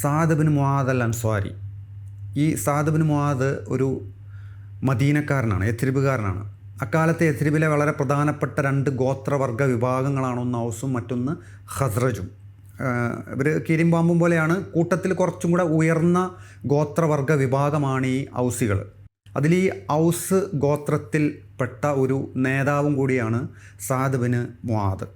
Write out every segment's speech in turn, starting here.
Saad മുഹാദ് അൽ അൻസ്വാരി. ഈ സാദബിൻ മുഹാദ് ഒരു മദീനക്കാരനാണ് എത്രിബുകാരനാണ് അക്കാലത്തെ എത്രിബിലെ വളരെ പ്രധാനപ്പെട്ട രണ്ട് ഗോത്രവർഗ വിഭാഗങ്ങളാണ് ഒന്ന് ഔസും മറ്റൊന്ന് ഹസ്രജും ഇവർ കീരിമ്പാമ്പും പോലെയാണ്. കൂട്ടത്തിൽ കുറച്ചും കൂടെ ഉയർന്ന ഗോത്രവർഗ വിഭാഗമാണ് ഈ ഔസികൾ അതിൽ ഈ ഔസ് ഗോത്രത്തിൽ പെട്ട ഒരു നേതാവും കൂടിയാണ് സാദുബിന് മുവാദ്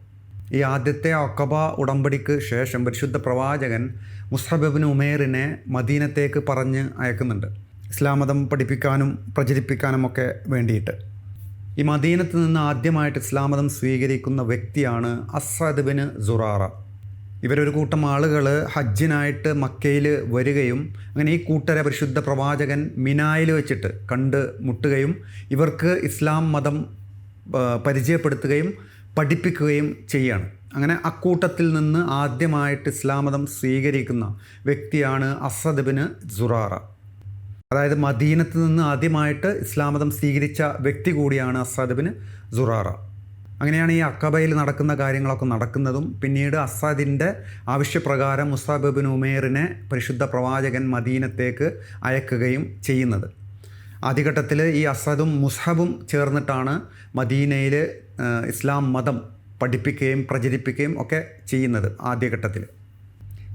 ഈ ആദ്യത്തെ ഒക്കബ ഉടമ്പടിക്ക് ശേഷം പരിശുദ്ധ പ്രവാചകൻ മുസ്ഹബിന് ഉമേറിനെ മദീനത്തേക്ക് പറഞ്ഞ് അയക്കുന്നുണ്ട്. ഇസ്ലാം മതം പഠിപ്പിക്കാനും പ്രചരിപ്പിക്കാനും ഒക്കെ വേണ്ടിയിട്ട്. ഈ മദീനത്ത് നിന്ന് ആദ്യമായിട്ട് ഇസ്ലാം മതം സ്വീകരിക്കുന്ന വ്യക്തിയാണ് അസ്രദ് ബിന് സുറാറ. ഇവരൊരു കൂട്ടം ആളുകൾ ഹജ്ജിനായിട്ട് മക്കയിൽ വരികയും അങ്ങനെ ഈ കൂട്ടരെ പരിശുദ്ധ പ്രവാചകൻ മിനായിൽ വെച്ചിട്ട് കണ്ട് മുട്ടുകയും ഇവർക്ക് ഇസ്ലാം മതം പരിചയപ്പെടുത്തുകയും പഠിപ്പിക്കുകയും ചെയ്യാണ്. അങ്ങനെ അക്കൂട്ടത്തിൽ നിന്ന് ആദ്യമായിട്ട് ഇസ്ലാം മതം സ്വീകരിക്കുന്ന വ്യക്തിയാണ് അസദ് ബിന് സുറാറ അതായത് മദീനത്ത് നിന്ന് ആദ്യമായിട്ട് ഇസ്ലാം മതം സ്വീകരിച്ച വ്യക്തി കൂടിയാണ് അസാദ് ബിന് സുറാറ അങ്ങനെയാണ് ഈ അക്കബയിൽ നടക്കുന്ന കാര്യങ്ങളൊക്കെ നടക്കുന്നതും പിന്നീട് അസാദിന്റെ ആവശ്യപ്രകാരം മുസാബ് ബിൻ ഉമേറിനെ പരിശുദ്ധ പ്രവാചകൻ മദീനത്തേക്ക് അയക്കുകയും ചെയ്യുന്നത്. ആദ്യഘട്ടത്തിൽ ഈ അസദും മുസഹബും ചേർന്നിട്ടാണ് മദീനയിൽ ഇസ്ലാം മതം പഠിപ്പിക്കുകയും പ്രചരിപ്പിക്കുകയും ഒക്കെ ചെയ്യുന്നത് ആദ്യഘട്ടത്തിൽ.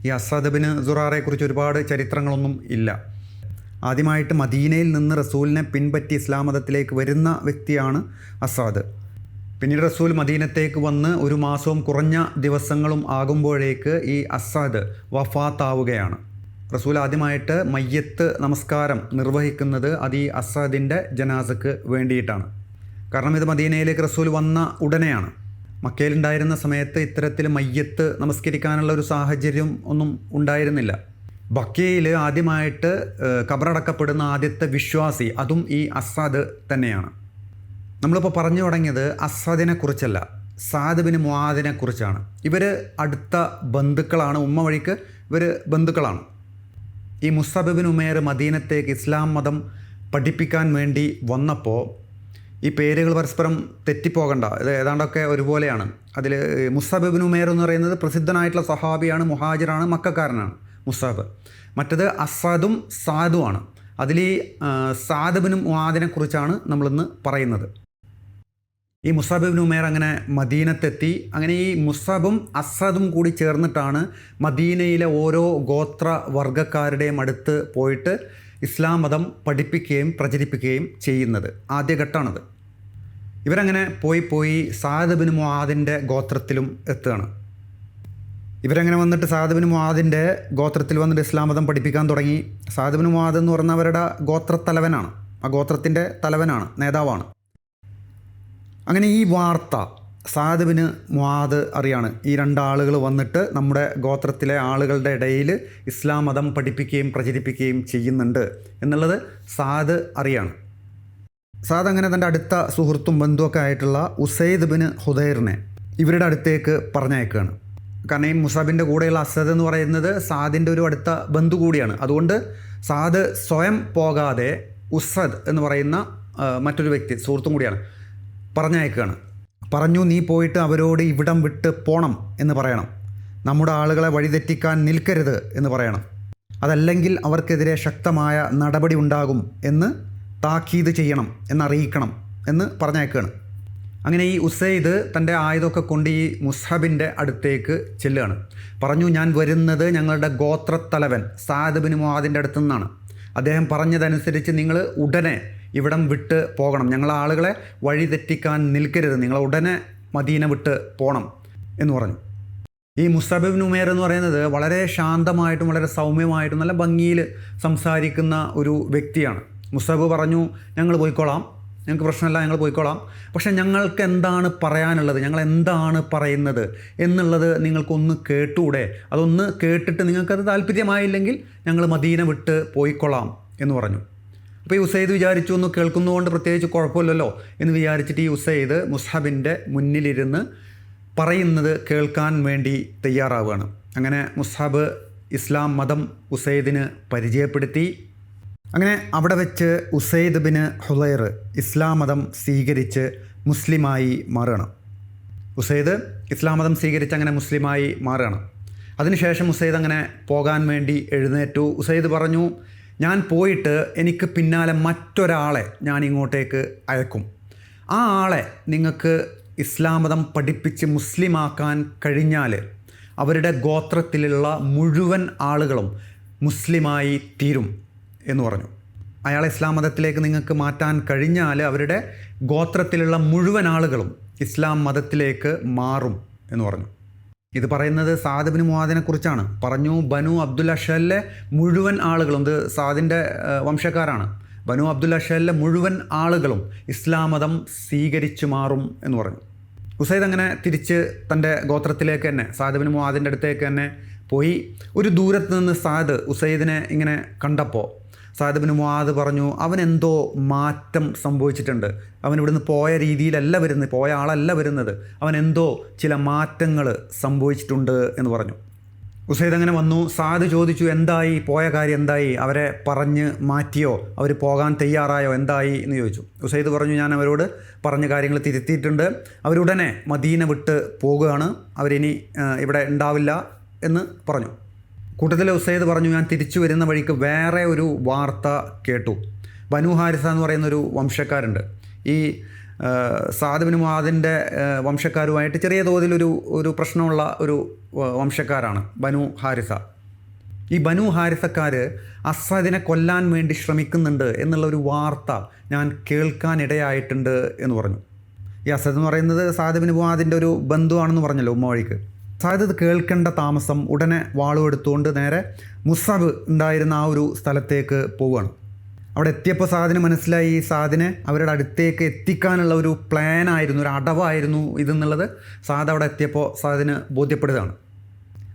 ഈ അസ്രദബിന് സുറാറെക്കുറിച്ച് ഒരുപാട് ചരിത്രങ്ങളൊന്നും ഇല്ല. ആദ്യമായിട്ട് മദീനയിൽ നിന്ന് റസൂലിനെ പിൻപറ്റി ഇസ്ലാം മതത്തിലേക്ക് വരുന്ന വ്യക്തിയാണ് അസാദ് പിന്നീട് റസൂൽ മദീനത്തേക്ക് വന്ന് ഒരു മാസവും കുറഞ്ഞ ദിവസങ്ങളും ആകുമ്പോഴേക്ക് ഈ അസാദ് വഫാത്താവുകയാണ്. റസൂൽ ആദ്യമായിട്ട് മയ്യത്ത് നമസ്കാരം നിർവഹിക്കുന്നത് അത് ഈ അസാദിന്റെ ജനാസക്ക് വേണ്ടിയിട്ടാണ്. കാരണം ഇത് മദീനയിലേക്ക് റസൂൽ വന്ന ഉടനെയാണ്. മക്കയിലുണ്ടായിരുന്ന സമയത്ത് ഇത്തരത്തിൽ മയ്യത്ത് നമസ്കരിക്കാനുള്ള ഒരു സാഹചര്യം ഒന്നും ഉണ്ടായിരുന്നില്ല. ബക്കയിൽ ആദ്യമായിട്ട് കബറടക്കപ്പെടുന്ന ആദ്യത്തെ വിശ്വാസി അതും ഈ അസാദ് തന്നെയാണ്. നമ്മളിപ്പോൾ പറഞ്ഞു തുടങ്ങിയത് അസാദിനെ കുറിച്ചല്ല സാദിബിന് മുവാദിനെ കുറിച്ചാണ്. ഇവർ അടുത്ത ബന്ധുക്കളാണ് ഉമ്മ വഴിക്ക് ഇവർ ബന്ധുക്കളാണ്. ഈ മുസ്തബിബിൻ ഉമേർ മദീനത്തേക്ക് ഇസ്ലാം മതം പഠിപ്പിക്കാൻ വേണ്ടി വന്നപ്പോൾ ഈ പേരുകൾ പരസ്പരം തെറ്റിപ്പോകണ്ട. ഇത് ഏതാണ്ടൊക്കെ ഒരുപോലെയാണ്. അതിൽ മുസ്തബിബിൻ ഉമേർ എന്ന് പറയുന്നത് പ്രസിദ്ധനായിട്ടുള്ള സഹാബിയാണ് മുഹാജിറാണ് മക്കക്കാരനാണ് മുസാബ് മറ്റത് അസാദും സാദുമാണ് അതിൽ ഈ സാദബിനും മുഹാദിനെ കുറിച്ചാണ് നമ്മളിന്ന് പറയുന്നത്. ഈ മുസാബിബിൻ ഉമേർ അങ്ങനെ മദീനത്തെത്തി. അങ്ങനെ ഈ മുസാബും അസദും കൂടി ചേർന്നിട്ടാണ് മദീനയിലെ ഓരോ ഗോത്ര വർഗക്കാരുടെയും അടുത്ത് പോയിട്ട് ഇസ്ലാം മതം പഠിപ്പിക്കുകയും പ്രചരിപ്പിക്കുകയും ചെയ്യുന്നത് ആദ്യഘട്ടമാണത്. ഇവരങ്ങനെ പോയി പോയി സാദബിൻ മുഹാദിന്റെ ഗോത്രത്തിലും എത്തുകയാണ്. ഇവരങ്ങനെ വന്നിട്ട് സാദബിന് മുഹാദിന്റെ ഗോത്രത്തിൽ വന്നിട്ട് ഇസ്ലാം മതം പഠിപ്പിക്കാൻ തുടങ്ങി. സാദബിന് മുഹാദ് എന്ന് പറഞ്ഞവരുടെ ഗോത്രത്തലവനാണ്. ആ ഗോത്രത്തിന്റെ തലവനാണ് നേതാവാണ്. അങ്ങനെ ഈ വാർത്ത സാദബിന് മുവാദ് അറിയാണ്. ഈ രണ്ടാളുകൾ വന്നിട്ട് നമ്മുടെ ഗോത്രത്തിലെ ആളുകളുടെ ഇടയിൽ ഇസ്ലാം മതം പഠിപ്പിക്കുകയും പ്രചരിപ്പിക്കുകയും ചെയ്യുന്നുണ്ട് എന്നുള്ളത് സാദ് അറിയാണ്. സാദ് അങ്ങനെ തന്റെ അടുത്ത സുഹൃത്തും ബന്ധുവൊക്കെ ആയിട്ടുള്ള ഉസൈദ് ബിന് ഹുദൈറിനെ ഇവരുടെ അടുത്തേക്ക് പറഞ്ഞയക്കുകയാണ്. കാരണം ഈ മുസാബിന്റെ കൂടെയുള്ള അസദ് എന്ന് പറയുന്നത് സാദിന്റെ ഒരു അടുത്ത ബന്ധു കൂടിയാണ്. അതുകൊണ്ട് സാദ് സ്വയം പോകാതെ ഉസദ് എന്ന് പറയുന്ന മറ്റൊരു വ്യക്തി സുഹൃത്തും കൂടിയാണ് പറഞ്ഞയക്കുകയാണ്. പറഞ്ഞു നീ പോയിട്ട് അവരോട് ഇവിടം വിട്ട് പോണം എന്ന് പറയണം. നമ്മുടെ ആളുകളെ വഴിതെറ്റിക്കാൻ നിൽക്കരുത് എന്ന് പറയണം. അതല്ലെങ്കിൽ അവർക്കെതിരെ ശക്തമായ നടപടി ഉണ്ടാകും എന്ന് താക്കീത് ചെയ്യണം എന്നറിയിക്കണം എന്ന് പറഞ്ഞേക്കാണ് അങ്ങനെ ഈ ഉസൈദ് തന്റെ ആയുധമൊക്കെ കൊണ്ട് ഈ മുസ്ഹബിന്റെ അടുത്തേക്ക് ചെല്ലുകയാണ്. പറഞ്ഞു ഞാൻ വരുന്നത് ഞങ്ങളുടെ ഗോത്രത്തലവൻ സാദബിന് മുഹാദിന്റെ അടുത്തു നിന്നാണ് അദ്ദേഹം പറഞ്ഞതനുസരിച്ച് നിങ്ങൾ ഉടനെ ഇവിടം വിട്ട് പോകണം. ഞങ്ങൾ ആളുകളെ വഴിതെറ്റിക്കാൻ നിൽക്കരുത്. നിങ്ങൾ ഉടനെ മദീന വിട്ട് പോകണം എന്ന് പറഞ്ഞു. ഈ മുസ്തബിബ് ഉമേർ എന്ന് പറയുന്നത് വളരെ ശാന്തമായിട്ടും വളരെ സൗമ്യമായിട്ടും നല്ല ഭംഗിയിൽ സംസാരിക്കുന്ന ഒരു വ്യക്തിയാണ്. മുസ്തബ് പറഞ്ഞു ഞങ്ങൾ പോയിക്കോളാം. ഞങ്ങൾക്ക് പ്രശ്നമില്ല ഞങ്ങൾ പോയിക്കോളാം. പക്ഷേ ഞങ്ങൾക്ക് എന്താണ് പറയാനുള്ളത്? ഞങ്ങൾ എന്താണ് പറയുന്നത്? എന്നുള്ളത് നിങ്ങൾക്കൊന്ന് കേട്ടൂടെ? അതൊന്ന് കേട്ടിട്ട് നിങ്ങൾക്കത് താല്പര്യമായില്ലെങ്കിൽ ഞങ്ങൾ മദീന വിട്ട് പോയിക്കൊള്ളാം എന്ന് പറഞ്ഞു. അപ്പോൾ ഈ ഉസൈദ് വിചാരിച്ചു ഒന്ന് കേൾക്കുന്നതുകൊണ്ട് പ്രത്യേകിച്ച് കുഴപ്പമില്ലല്ലോ എന്ന് വിചാരിച്ചിട്ട് ഈ ഉസൈദ് മുസ്ഹബിന്റെ മുന്നിലിരുന്ന് പറയുന്നത് കേൾക്കാൻ വേണ്ടി തയ്യാറാവുകയാണ്. അങ്ങനെ മുസ്ഹബ് ഇസ്ലാം മതം ഉസൈദിന് പരിചയപ്പെടുത്തി. അങ്ങനെ അവിടെ വെച്ച് ഉസൈദ് ബിന് ഹുലൈർ ഇസ്ലാം മതം സ്വീകരിച്ച് മുസ്ലിമായി മാറുകയാണ്. ഉസൈദ് ഇസ്ലാം മതം സ്വീകരിച്ച് അങ്ങനെ മുസ്ലിമായി മാറുകയാണ്. അതിനുശേഷം ഉസൈദ് അങ്ങനെ പോകാൻ വേണ്ടി എഴുന്നേറ്റു. ഉസൈദ് പറഞ്ഞു ഞാൻ പോയിട്ട് എനിക്ക് പിന്നാലെ മറ്റൊരാളെ ഞാൻ ഇങ്ങോട്ടേക്ക് അയക്കും. ആ ആളെ നിങ്ങൾക്ക് ഇസ്ലാം മതം പഠിപ്പിച്ച് മുസ്ലിമാക്കാൻ കഴിഞ്ഞാൽ അവരുടെ ഗോത്രത്തിലുള്ള മുഴുവൻ ആളുകളും മുസ്ലിമായി തീരും എന്ന് പറഞ്ഞു. അയാളെ ഇസ്ലാം മതത്തിലേക്ക് നിങ്ങൾക്ക് മാറ്റാൻ കഴിഞ്ഞാൽ അവരുടെ ഗോത്രത്തിലുള്ള മുഴുവൻ ആളുകളും ഇസ്ലാം മതത്തിലേക്ക് മാറും എന്ന് പറഞ്ഞു. ഇത് പറയുന്നത് സാദിബിന് മുവാദിനെ കുറിച്ചാണ്. പറഞ്ഞു ബനു അബ്ദുൽ അഷലിലെ മുഴുവൻ ആളുകളും ഇത് സാദിന്റെ വംശക്കാരാണ്. ബനു അബ്ദുൽ അഷലിലെ മുഴുവൻ ആളുകളും ഇസ്ലാം മതം സ്വീകരിച്ചു മാറും എന്ന് പറഞ്ഞു. ഉസൈദ് അങ്ങനെ തിരിച്ച് തന്റെ ഗോത്രത്തിലേക്ക് തന്നെ സാദിബിന് മുവാദിന്റെ അടുത്തേക്ക് തന്നെ പോയി. ഒരു ദൂരത്ത് നിന്ന് സാദ് ഉസൈദിനെ ഇങ്ങനെ കണ്ടപ്പോൾ സാദിബിന് മുവാദ് പറഞ്ഞു അവൻ എന്തോ മാറ്റം സംഭവിച്ചിട്ടുണ്ട്. അവൻ ഇവിടുന്ന് പോയ രീതിയിലല്ല വരുന്നത് പോയ ആളല്ല വരുന്നത്. അവൻ എന്തോ ചില മാറ്റങ്ങൾ സംഭവിച്ചിട്ടുണ്ട് എന്ന് പറഞ്ഞു. ഉസൈദ് അങ്ങനെ വന്നു. സാദ് ചോദിച്ചു എന്തായി? പോയ കാര്യം എന്തായി? അവരെ പറഞ്ഞ് മാറ്റിയോ? അവർ പോകാൻ തയ്യാറായോ? എന്തായി? എന്ന് ചോദിച്ചു. ഉസൈദ് പറഞ്ഞു ഞാൻ അവരോട് പറഞ്ഞ കാര്യങ്ങൾ തിരുത്തിയിട്ടുണ്ട്. അവരുടനെ മദീന വിട്ട് പോകുകയാണ് അവരിനി ഇവിടെ ഉണ്ടാവില്ല എന്ന് പറഞ്ഞു. കൂട്ടത്തിൽ ഉസൈദ് പറഞ്ഞു ഞാൻ തിരിച്ചു വരുന്ന വഴിക്ക് വേറെ ഒരു വാർത്ത കേട്ടു. ബനു ഹാരിസ എന്ന് പറയുന്നൊരു വംശക്കാരുണ്ട്. ഈ ആ, സാദ് ബിൻ മുആദിന്റെ ആ, വംശക്കാരുമായിട്ട് ചെറിയ തോതിലൊരു ഒരു പ്രശ്നമുള്ള ഒരു വംശക്കാരാണ് ബനു ഹാരിസ. ഈ ബനു ഹാരിസക്കാർ അസദിനെ കൊല്ലാൻ വേണ്ടി ശ്രമിക്കുന്നുണ്ട് എന്നുള്ള ഒരു വാർത്ത ഞാൻ കേൾക്കാനിടയായിട്ടുണ്ട് എന്ന് പറഞ്ഞു. ഈ അസദ് എന്ന് പറയുന്നത് സാദ് ബിൻ മുആദിന്റെ ഒരു ബന്ധുവാണെന്ന് പറഞ്ഞല്ലോ ഉമ്മ വഴിക്ക്. സാദ് ഇത് കേൾക്കേണ്ട താമസം ഉടനെ വാളും എടുത്തുകൊണ്ട് നേരെ മുസബ് ഉണ്ടായിരുന്ന ആ ഒരു സ്ഥലത്തേക്ക് പോവുകയാണ്. അവിടെ എത്തിയപ്പോൾ സാദിന് മനസ്സിലായി. സാദിനെ അവരുടെ അടുത്തേക്ക് എത്തിക്കാനുള്ള ഒരു പ്ലാൻ ആയിരുന്നു ഒരു അടവായിരുന്നു ഇതെന്നുള്ളത് സാദ് അവിടെ എത്തിയപ്പോൾ സാദിന് ബോധ്യപ്പെടുകയാണ്.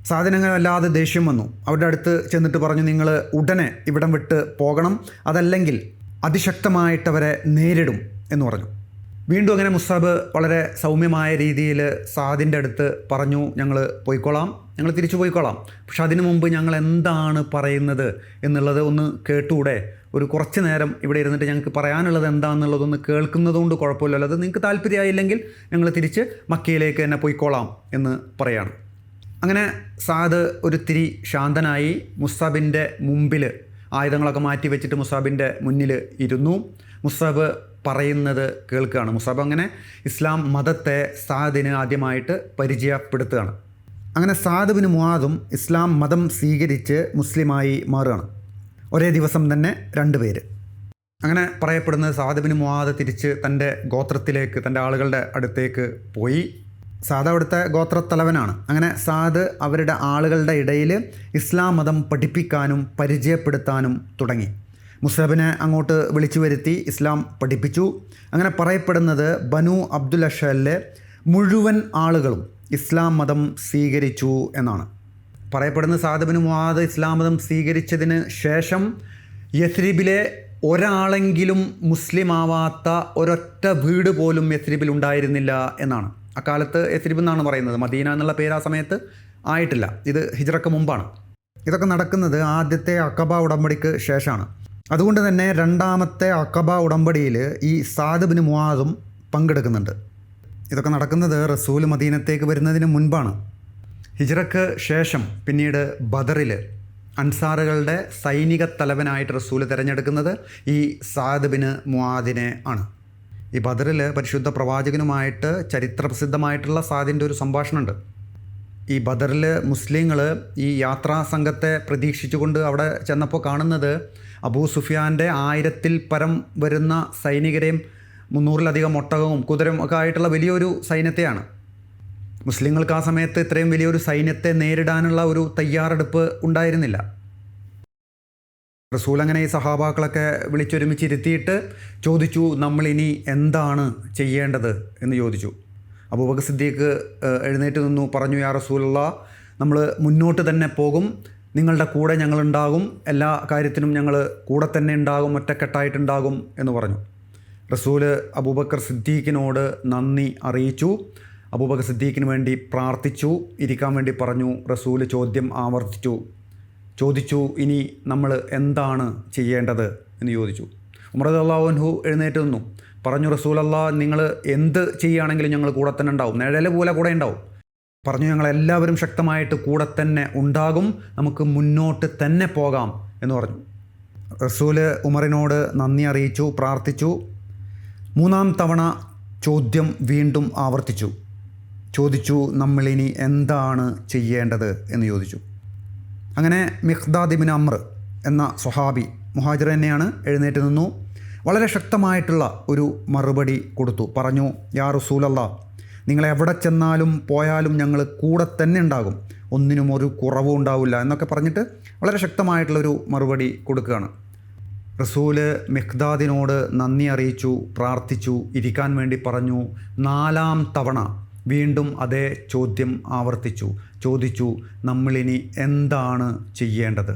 സാധനങ്ങൾ അല്ലാതെ ദേഷ്യം വന്നു. അവരുടെ അടുത്ത് ചെന്നിട്ട് പറഞ്ഞു നിങ്ങൾ ഉടനെ ഇവിടം വിട്ട് പോകണം. അതല്ലെങ്കിൽ അതിശക്തമായിട്ടവരെ നേരിടും എന്ന് പറഞ്ഞു. വീണ്ടും അങ്ങനെ മുസ്താബ് വളരെ സൗമ്യമായ രീതിയിൽ സാദിന്റെ അടുത്ത് പറഞ്ഞു ഞങ്ങൾ പോയിക്കോളാം ഞങ്ങൾ തിരിച്ചു പോയിക്കോളാം പക്ഷെ അതിനു മുമ്പ് ഞങ്ങൾ എന്താണ് പറയുന്നത് എന്നുള്ളത് ഒന്ന് കേട്ടുകൂടെ ഒരു കുറച്ച് നേരം ഇവിടെ ഇരുന്നിട്ട് ഞങ്ങൾക്ക് പറയാനുള്ളത് എന്താണെന്നുള്ളതൊന്ന് കേൾക്കുന്നതുകൊണ്ട് കുഴപ്പമില്ലല്ലോ അത് നിങ്ങൾക്ക് താല്പര്യമായില്ലെങ്കിൽ ഞങ്ങൾ തിരിച്ച് മക്കയിലേക്ക് തന്നെ പോയിക്കോളാം എന്ന് പറയാണ്. അങ്ങനെ സാദ് ഒരു തിരി ശാന്തനായി മുസ്താബിന്റെ മുമ്പിൽ ആയുധങ്ങളൊക്കെ മാറ്റി വെച്ചിട്ട് മുസാബിന്റെ മുന്നിൽ ഇരുന്നു. മുസാബ് പറയുന്നത് കേൾക്കുകയാണ്. മുസാബ് അങ്ങനെ ഇസ്ലാം മതത്തെ സാദിന് ആദ്യമായിട്ട് പരിചയപ്പെടുത്തുകയാണ്. അങ്ങനെ സാദ് ബിൻ മുആദും ഇസ്ലാം മതം സ്വീകരിച്ച് മുസ്ലിമായി മാറുകയാണ്. ഒരേ ദിവസം തന്നെ രണ്ട് പേര്. അങ്ങനെ പറയപ്പെടുന്നത് സാദ് ബിൻ മുആദ് തിരിച്ച് തന്റെ ഗോത്രത്തിലേക്ക് തന്റെ ആളുകളുടെ അടുത്തേക്ക് പോയി. സാദ് അവിടുത്തെ ഗോത്രത്തലവനാണ്. അങ്ങനെ സാദ് അവരുടെ ആളുകളുടെ ഇടയിൽ ഇസ്ലാം മതം പഠിപ്പിക്കാനും പരിചയപ്പെടുത്താനും തുടങ്ങി. മുസബിനെ അങ്ങോട്ട് വിളിച്ചു വരുത്തി ഇസ്ലാം പഠിപ്പിച്ചു. അങ്ങനെ പറയപ്പെടുന്നത് ബനു അബ്ദുൽ അഷലിലെ മുഴുവൻ ആളുകളും ഇസ്ലാം മതം സ്വീകരിച്ചു എന്നാണ്. പറയപ്പെടുന്ന സാദബിന് മുആദ് ഇസ്ലാം മതം സ്വീകരിച്ചതിന് ശേഷം യസ്രീബിലെ ഒരാളെങ്കിലും മുസ്ലിം ആവാത്ത ഒരൊറ്റ വീട് പോലും യസ്രീബിൽ ഉണ്ടായിരുന്നില്ല എന്നാണ്. അക്കാലത്ത് യസ്രീബ് എന്നാണ് പറയുന്നത്. മദീന എന്നുള്ള പേര് ആ സമയത്ത് ആയിട്ടില്ല. ഇത് ഹിജ്റക്ക് മുമ്പാണ്. ഇതൊക്കെ നടക്കുന്നത് ആദ്യത്തെ അക്കബ ഉടമ്പടിക്ക് ശേഷമാണ്. അതുകൊണ്ട് തന്നെ രണ്ടാമത്തെ അക്കബ ഉടമ്പടിയിൽ ഈ സാദബിന് മുവാദും പങ്കെടുക്കുന്നുണ്ട്. ഇതൊക്കെ നടക്കുന്നത് റസൂൽ മദീനത്തേക്ക് വരുന്നതിന് മുൻപാണ്. ഹിജ്റക്ക് ശേഷം പിന്നീട് ബദറിൽ അൻസാറുകളുടെ സൈനിക തലവനായിട്ട് റസൂൽ തിരഞ്ഞെടുക്കുന്നത് ഈ സാദബിന് മുവാദിനെ ആണ്. ഈ ബദറിൽ പരിശുദ്ധ പ്രവാചകനുമായിട്ട് ചരിത്രപ്രസിദ്ധമായിട്ടുള്ള സാദിന്റെ ഒരു സംഭാഷണമുണ്ട്. ഈ ബദറിൽ മുസ്ലിങ്ങൾ ഈ യാത്രാ സംഘത്തെ പ്രതീക്ഷിച്ചുകൊണ്ട് അവിടെ ചെന്നപ്പോൾ കാണുന്നത് അബൂ സുഫിയാന്റെ ആയിരത്തിൽ പരം വരുന്ന സൈനികരെയും മുന്നൂറിലധികം ഒട്ടകവും കുതിരയും ഒക്കെ ആയിട്ടുള്ള വലിയൊരു സൈന്യത്തെയാണ്. മുസ്ലിങ്ങൾക്ക് ആ സമയത്ത് ഇത്രയും വലിയൊരു സൈന്യത്തെ നേരിടാനുള്ള ഒരു തയ്യാറെടുപ്പ് ഉണ്ടായിരുന്നില്ല. റസൂൽ അങ്ങനെ ഈ സഹാബാക്കളൊക്കെ വിളിച്ചൊരുമിച്ചിരുത്തിയിട്ട് ചോദിച്ചു നമ്മൾ ഇനി എന്താണ് ചെയ്യേണ്ടത്? എന്ന് ചോദിച്ചു. അബൂബക്കർ സിദ്ദീഖ് എഴുന്നേറ്റ് നിന്നു പറഞ്ഞു യാ റസൂലുള്ള നമ്മൾ മുന്നോട്ട് തന്നെ പോകും. നിങ്ങളുടെ കൂടെ ഞങ്ങളുണ്ടാകും എല്ലാ കാര്യത്തിനും ഞങ്ങൾ കൂടെ തന്നെ ഉണ്ടാകും ഒറ്റക്കെട്ടായിട്ടുണ്ടാകും എന്ന് പറഞ്ഞു. റസൂൽ അബൂബക്കർ സിദ്ദീഖിനോട് നന്ദി അറിയിച്ചു. അബൂബക്കർ സിദ്ദീഖിന് വേണ്ടി പ്രാർത്ഥിച്ചു ഇരിക്കാൻ വേണ്ടി പറഞ്ഞു. റസൂൽ ചോദ്യം ആവർത്തിച്ചു. ചോദിച്ചു ഇനി നമ്മൾ എന്താണ് ചെയ്യേണ്ടത്? എന്ന് ചോദിച്ചു. ഉമറദ് അള്ളാഹുൻഹു എഴുന്നേറ്റ് നിന്നു. പറഞ്ഞു അള്ളാഹ് നിങ്ങൾ എന്ത് ചെയ്യുകയാണെങ്കിലും ഞങ്ങൾ കൂടെ തന്നെ ഉണ്ടാവും. നിഴൽ പോലെ കൂടെ ഉണ്ടാവും. പറഞ്ഞു ഞങ്ങളെല്ലാവരും ശക്തമായിട്ട് കൂടെ തന്നെ ഉണ്ടാകും നമുക്ക് മുന്നോട്ട് തന്നെ പോകാം എന്ന് പറഞ്ഞു. റസൂൽ ഉമറിനോട് നന്ദി അറിയിച്ചു പ്രാർത്ഥിച്ചു. മൂന്നാം തവണ ചോദ്യം വീണ്ടും ആവർത്തിച്ചു. ചോദിച്ചു നമ്മളിനി എന്താണ് ചെയ്യേണ്ടത് എന്ന് ചോദിച്ചു. അങ്ങനെ മിഖ്ദാദിബിൻ അമ്ര എന്ന സ്വഹാബി മുഹാജിർ തന്നെയാണ് എഴുന്നേറ്റ് നിന്നു. വളരെ ശക്തമായിട്ടുള്ള ഒരു മറുപടി കൊടുത്തു. പറഞ്ഞു യാ റസൂലല്ല നിങ്ങൾ എവിടെ ചെന്നാലും പോയാലും ഞങ്ങൾ കൂടെ തന്നെ ഉണ്ടാകും. ഒന്നിനും ഒരു കുറവും ഉണ്ടാവില്ല എന്നൊക്കെ പറഞ്ഞിട്ട് വളരെ ശക്തമായിട്ടുള്ളൊരു മറുപടി കൊടുക്കുകയാണ്. റസൂൽ മിഖ്ദാദിനോട് നന്ദി അറിയിച്ചു പ്രാർത്ഥിച്ചു ഇരിക്കാൻ വേണ്ടി പറഞ്ഞു. നാലാം തവണ വീണ്ടും അതേ ചോദ്യം ആവർത്തിച്ചു. ചോദിച്ചു നമ്മളിനി എന്താണ് ചെയ്യേണ്ടത്?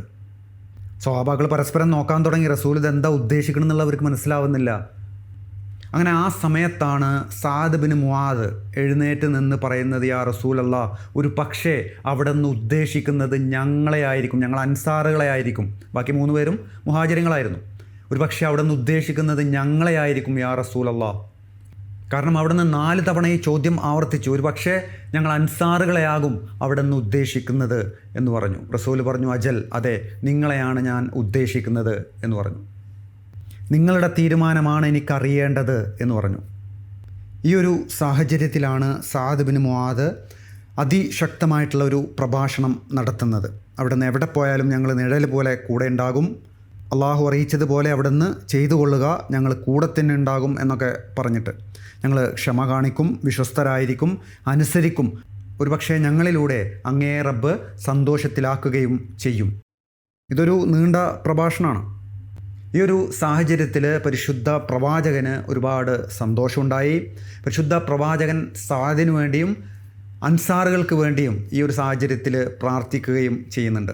സ്വഭാകൾ പരസ്പരം നോക്കാൻ തുടങ്ങി. റസൂൽ ഇത് എന്താ ഉദ്ദേശിക്കണം എന്നുള്ളവർക്ക് മനസ്സിലാവുന്നില്ല. അങ്ങനെ ആ സമയത്താണ് സാദബിന് മുവാദ് എഴുന്നേറ്റ് നിന്ന് പറയുന്നത് യാ റസൂലല്ല ഒരു പക്ഷേ അവിടെ നിന്ന് ഉദ്ദേശിക്കുന്നത് ഞങ്ങളെ ആയിരിക്കും ഞങ്ങൾ അൻസാറുകളെ ആയിരിക്കും. ബാക്കി മൂന്ന് പേരും മുഹാചര്യങ്ങളായിരുന്നു ഒരു പക്ഷേ അവിടെ നിന്ന് ഉദ്ദേശിക്കുന്നത് ഞങ്ങളെ ആയിരിക്കും യാ റസൂലല്ല. കാരണം അവിടെ നിന്ന് നാല് തവണ ഈ ചോദ്യം ആവർത്തിച്ചു. ഒരു പക്ഷേ ഞങ്ങൾ അൻസാറുകളെയാകും അവിടെ നിന്ന് ഉദ്ദേശിക്കുന്നത് എന്ന് പറഞ്ഞു. റസൂൽ പറഞ്ഞു അജൽ അതെ നിങ്ങളെയാണ് ഞാൻ ഉദ്ദേശിക്കുന്നത് എന്ന് പറഞ്ഞു. നിങ്ങളുടെ തീരുമാനമാണ് എനിക്കറിയേണ്ടത് എന്ന് പറഞ്ഞു. ഈ ഒരു സാഹചര്യത്തിലാണ് സാദ് ബിൻ മുവാദ് അതിശക്തമായിട്ടുള്ള ഒരു പ്രഭാഷണം നടത്തുന്നത്. അവിടുന്ന് എവിടെ പോയാലും ഞങ്ങൾ നിഴൽ പോലെ കൂടെ ഉണ്ടാകും. അള്ളാഹു അറിയിച്ചതുപോലെ അവിടെ നിന്ന് ചെയ്തു കൊള്ളുക ഞങ്ങൾ കൂടെ തന്നെ ഉണ്ടാകും എന്നൊക്കെ പറഞ്ഞിട്ട്. ഞങ്ങൾ ക്ഷമ കാണിക്കും വിശ്വസ്തരായിരിക്കും അനുസരിക്കും. ഒരുപക്ഷെ ഞങ്ങളിലൂടെ അങ്ങേ റബ്ബ് സന്തോഷത്തിലാക്കുകയും ചെയ്യും. ഇതൊരു നീണ്ട പ്രഭാഷണമാണ്. ഈ ഒരു സാഹചര്യത്തിൽ പരിശുദ്ധ പ്രവാചകന് ഒരുപാട് സന്തോഷമുണ്ടായി. പരിശുദ്ധ പ്രവാചകൻ സാദിനു വേണ്ടിയും അൻസാറുകൾക്ക് വേണ്ടിയും ഈ ഒരു സാഹചര്യത്തിൽ പ്രാർത്ഥിക്കുകയും ചെയ്യുന്നുണ്ട്.